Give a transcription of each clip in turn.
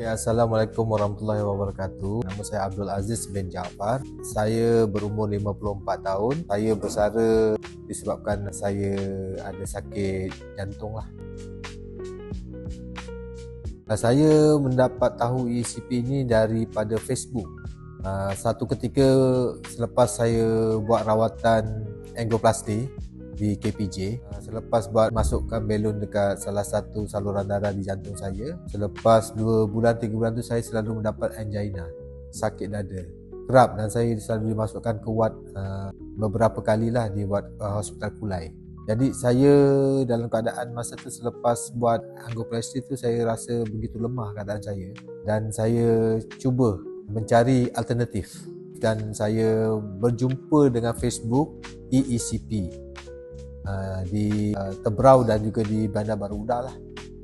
Ya, Assalamualaikum warahmatullahi wabarakatuh. Nama saya Abdul Aziz bin Jaafar. Saya berumur 54 tahun. Saya bersara disebabkan saya ada sakit jantung lah. Saya mendapat tahu ECP ini daripada Facebook. Satu ketika selepas saya buat rawatan angioplasti di KPJ ah, selepas buat masukkan belon dekat salah satu saluran darah di jantung saya selepas 2 bulan 3 bulan tu saya selalu mendapat angina sakit dada. Kerap dan saya selalu dimasukkan ke ward uh, beberapa kalilah di ward uh, hospital Kulai. Jadi saya dalam keadaan masa tu selepas buat angioplasti tu saya rasa begitu lemah keadaan saya dan saya cuba mencari alternatif dan saya berjumpa dengan Facebook EECP uh, di uh, Tebrau dan juga di Bandar Baru Uda lah.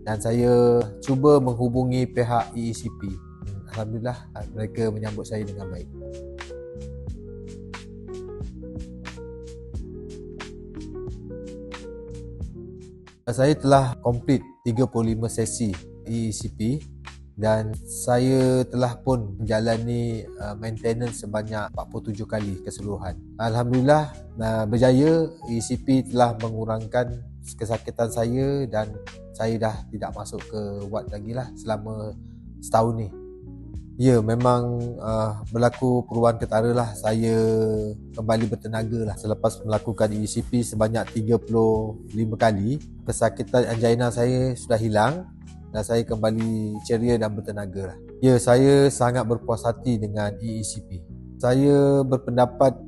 Dan saya cuba menghubungi pihak EECP Alhamdulillah uh, mereka menyambut saya dengan baik. Saya telah complete 35 sesi EECP dan saya telah pun menjalani uh, maintenance sebanyak 47 kali keseluruhan. Alhamdulillah uh, berjaya ECP telah mengurangkan kesakitan saya dan saya dah tidak masuk ke ward lagi lah selama setahun ni. Ya memang uh, berlaku perubahan ketara lah saya kembali bertenaga lah selepas melakukan ECP sebanyak 35 kali kesakitan angina saya sudah hilang dan saya kembali ceria dan bertenaga. Ya, saya sangat berpuas hati dengan EECP. Saya berpendapat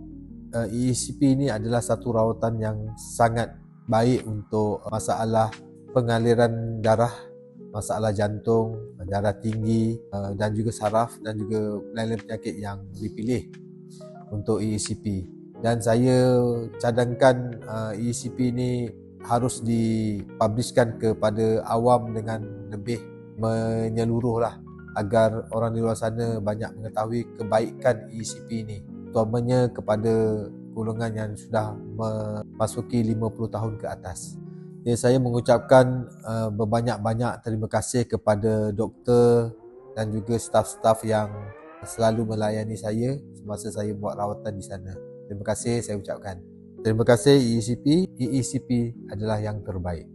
EECP ini adalah satu rawatan yang sangat baik untuk masalah pengaliran darah, masalah jantung, darah tinggi uh, dan juga saraf dan juga lain-lain penyakit yang dipilih untuk EECP. Dan saya cadangkan EECP ini harus dipublishkan kepada awam dengan lebih menyeluruh lah agar orang di luar sana banyak mengetahui kebaikan ECP ini terutamanya kepada golongan yang sudah memasuki 50 tahun ke atas. Ya, saya mengucapkan uh, berbanyak-banyak terima kasih kepada doktor dan juga staf-staf yang selalu melayani saya semasa saya buat rawatan di sana. Terima kasih saya ucapkan. Terima kasih EECP. EECP adalah yang terbaik.